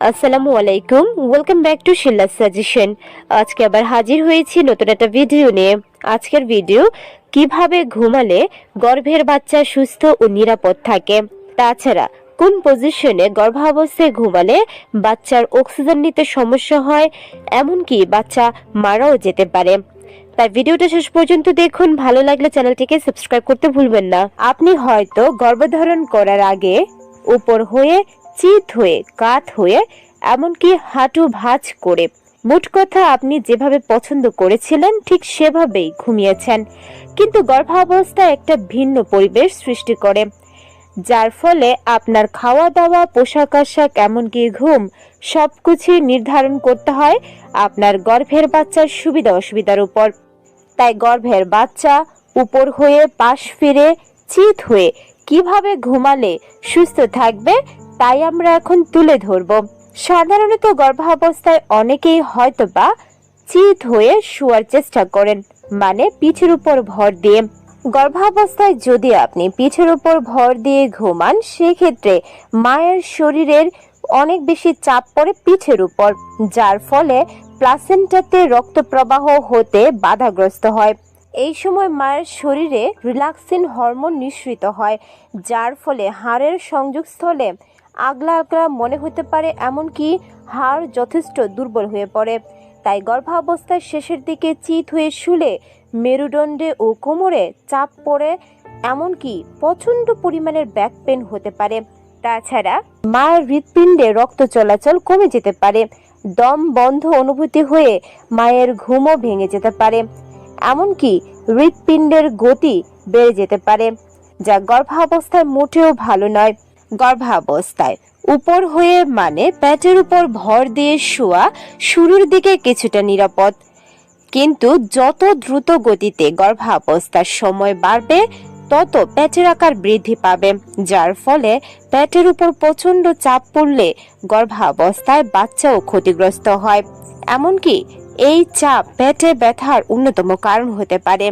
আসসালামু আলাইকুম। Welcome back to শিল্লা সাজেশন আজকে আবার হাজির হয়েছি নতুন একটা ভিডিও নিয়ে। আজকের ভিডিও কীভাবে ঘুমালে গর্ভের বাচ্চা সুস্থ ও নিরাপদ থাকে। তাছাড়া, কোন পজিশনে গর্ভাবস্থায় ঘুমালে বাচ্চার অক্সিজেন নিতে সমস্যা হয়, এমনকি বাচ্চা মারাও যেতে পারে। তাই ভিডিওটা শেষ পর্যন্ত দেখুন। ভালো লাগলে চ্যানেলটিকে সাবস্ক্রাইব করতে ভুলবেন না। আপনি হয়তো গর্ভধারণ করার আগে উপর হয়ে চিত হয়ে, কাত হয়ে, এমনকি হাঁটু ভাঁজ করে। মোট কথা, আপনি যেভাবে পছন্দ করেছিলেন, ঠিক সেভাবেই ঘুমিয়েছেন। কিন্তু গর্ভাবস্থায় একটা ভিন্ন পরিবেশ সৃষ্টি করে, যার ফলে আপনার খাওয়া দাওয়া পোশাক আশাক এমনকি ঘুম, সবকিছুই নির্ধারণ করতে হয় আপনার গর্ভের বাচ্চার সুবিধা অসুবিধার উপর। তাই গর্ভের বাচ্চা উপর হয়ে, পাশ ফিরে, চিত হয়ে কীভাবে ঘুমালে সুস্থ থাকবে তাই আমরা এখন তুলে ধরব। সাধারণত গর্ভাবস্থায় অনেকেই হয়তোবা চিত হয়ে শোয়ার চেষ্টা করেন মানে পিঠের উপর ভর দিয়ে। গর্ভাবস্থায় যদি আপনি পিঠের উপর ভর দিয়ে ঘুমান, সেক্ষেত্রে মায়ের শরীরের অনেক বেশি চাপ পড়ে পিঠের উপর, যার ফলে প্লাসেন্টাতে রক্ত প্রবাহ হতে বাধাগ্রস্ত হয়। এই সময় মায়ের শরীরে রিল্যাক্সিন হরমোন নিঃসৃত হয়, যার ফলে হাড়ের সংযোগস্থলে আগলা আগলা মনে হতে পারে এমনকি হাড় যথেষ্ট দুর্বল হয়ে পড়ে। তাই গর্ভাবস্থার শেষের দিকে চিত হয়ে শুলে মেরুদণ্ডে ও কোমরে চাপ পড়ে, এমনকি প্রচণ্ড পরিমাণের ব্যাক পেন হতে পারে। তাছাড়া মায়ের হৃৎপিণ্ডে রক্ত চলাচল কমে যেতে পারে। দম বন্ধ অনুভূতি হয়ে মায়ের ঘুমও ভেঙে যেতে পারে। এমনকি হৃৎপিণ্ডের গতি বেড়ে যেতে পারে, যা গর্ভাবস্থায় মোটেও ভালো নয়। গর্ভাবস্থায়। উপর হয়ে মানে পেটের উপর ভর দিয়ে শোয়া শুরুর দিকে কিছুটা নিরাপদ। কিন্তু যত দ্রুত গতিতে গর্ভাবস্থার সময় বাড়বে, তত পেটের আকার বৃদ্ধি পাবে, যার ফলে পেটের উপর প্রচণ্ড চাপ পড়লে গর্ভাবস্থায় বাচ্চাও ক্ষতিগ্রস্ত হয়। এমনকি এই চাপ পেটে ব্যথার অন্যতম কারণ হতে পারে।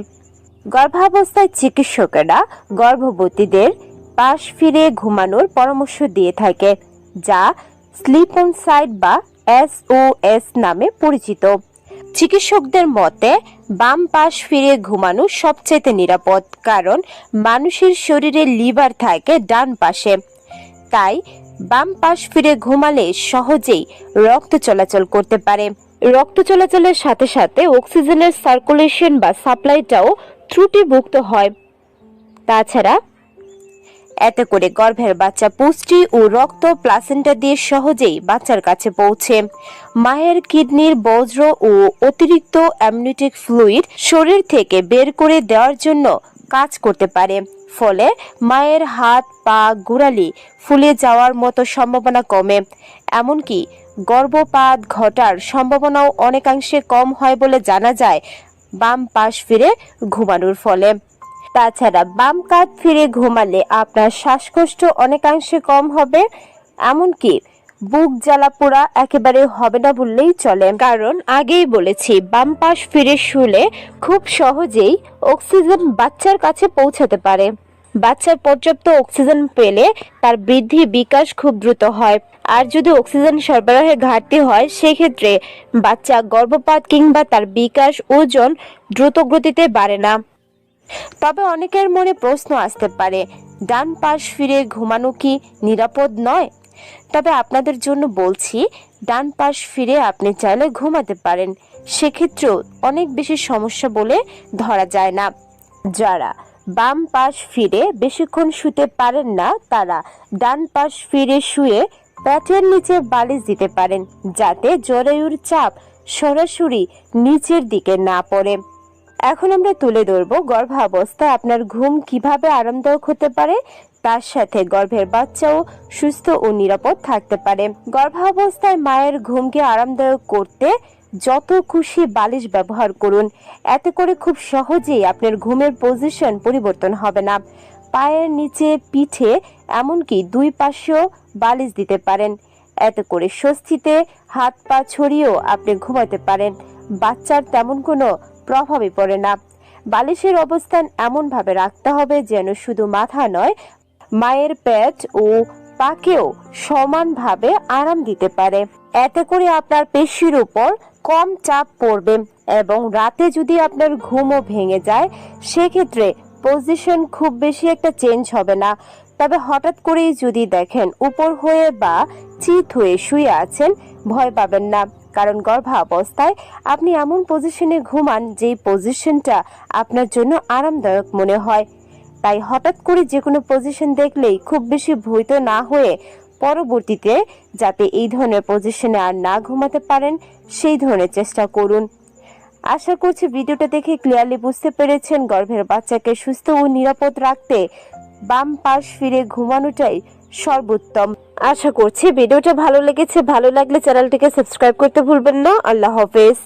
গর্ভাবস্থায় চিকিৎসকেরা গর্ভবতীদের পাশ ফিরে ঘুমানোর পরামর্শ দিয়ে থাকে, যা স্লিপ অন সাইড বা এসওএস নামে পরিচিত। চিকিৎসকদের মতে, বাম পাশ ফিরে ঘুমানো সবচেয়ে নিরাপদ, কারণ মানুষের শরীরে লিভার থাকে ডান পাশে। তাই, বাম পাশ ফিরে ঘুমালে সহজেই রক্ত চলাচল করতে পারে। রক্ত চলাচলের সাথে সাথে অক্সিজেনের সার্কুলেশন বা সাপ্লাইটাও ত্রুটিভুক্ত হয়। তাছাড়া এতে করে গর্ভের বাচ্চা পুষ্টি ও রক্ত প্লাসেন্টা দিয়ে সহজেই বাচ্চার কাছে পৌঁছে। মায়ের কিডনির বজ্র ও অতিরিক্ত অ্যামনিটিক ফ্লুইড শরীর থেকে বের করে দেওয়ার জন্য কাজ করতে পারে। ফলে মায়ের হাত, পা, গোড়ালি ফুলে যাওয়ার মতো সম্ভাবনা কমে। এমনকি গর্ভপাত ঘটার সম্ভাবনাও অনেকাংশে কম হয় বলে জানা যায়। বাম পাশ ফিরে ঘুমানোর ফলে। তাছাড়া বাম কাত ফিরে ঘুমালে আপনার শ্বাসকষ্ট অনেকাংশে কম হবে। এমনকি বুক জ্বালা পোড়া একেবারে হবে না বললেই চলে। কারণ আগেই বলেছি, বাম পাশ ফিরে শুলে খুব সহজেই অক্সিজেন বাচ্চার কাছে পৌঁছাতে পারে। বাচ্চার পর্যাপ্ত অক্সিজেন পেলে তার বৃদ্ধি বিকাশ খুব দ্রুত হয়। আর যদি অক্সিজেন সরবরাহে ঘাটতি হয়, সেক্ষেত্রে বাচ্চা গর্ভপাত কিংবা তার বিকাশ ওজন দ্রুত গতিতে বাড়ে না। তবে অনেকের মনে প্রশ্ন আসতে পারে, ডান পাশ ফিরে ঘুমানো কি নিরাপদ নয়? তবে আপনাদের জন্য বলছি, ডান পাশ ফিরে আপনি চাইলে ঘুমাতে পারেন। সেক্ষেত্রেও অনেক বেশি সমস্যা বলে ধরা যায় না। যারা বাম পাশ ফিরে বেশিক্ষণ শুতে পারেন না, তারা ডান পাশ ফিরে শুয়ে পেটের নিচে বালিশ দিতে পারেন, যাতে জরায়ুর চাপ সরাসরি নিচের দিকে না পড়ে। এখন আমরা তুলে ধরব গর্ভাবস্থায় আপনার ঘুম কীভাবে আরামদায়ক হতে পারে, তার সাথে গর্ভের বাচ্চাও সুস্থ ও নিরাপদ থাকতে পারে। গর্ভাবস্থায় মায়ের ঘুমকে আরামদায়ক করতে যত খুশি বালিশ ব্যবহার করুন। এতে করে খুব সহজেই আপনার ঘুমের পজিশন পরিবর্তন হবে না। পায়ের নিচে পিঠে এমনকি দুই পাশেও বালিশ দিতে পারেন। এতে করে স্বস্তিতে হাত পা ছড়িয়েও আপনি ঘুমাতে পারেন। বাচ্চার তেমন কোনো প্রভাবে পড়ে না। বালিশের অবস্থান এমনভাবে রাখতে হবে যেন শুধু মাথা নয়, মায়ের পেট ও পাকেও সমানভাবে আরাম দিতে পারে। এতে করে আপনার পেশির উপর কম চাপ পড়বে এবং রাতে যদি আপনার ঘুমও ভেঙে যায়, সেক্ষেত্রে পজিশন খুব বেশি একটা চেঞ্জ হবে না। তবে হঠাৎ করেই যদি দেখেন উপর হয়ে বা চিত হয়ে শুয়ে আছেন, ভয় পাবেন না। কারণ গর্ভাবস্থায় আপনি এমন পজিশনে ঘুমান যেই পজিশনটা আপনার জন্য আরামদায়ক মনে হয়। তাই হঠাৎ করে যে কোনো পজিশন দেখলেই খুব বেশি ভীত না হয়ে পরবর্তীতে যাতে এই ধরনের পজিশনে আর না ঘুমাতে পারেন, সেই ধরনের চেষ্টা করুন। আশা করছি ভিডিওটা দেখে ক্লিয়ারলি বুঝতে পেরেছেন গর্ভের বাচ্চাকে সুস্থ ও নিরাপদ রাখতে বাম পাশ ফিরে ঘুমানোটাই সর্বোত্তম। আশা করছি ভিডিওটা ভালো লেগেছে। ভালো লাগলে চ্যানেলটিকে সাবস্ক্রাইব করতে ভুলবেন না। আল্লাহ হাফেজ।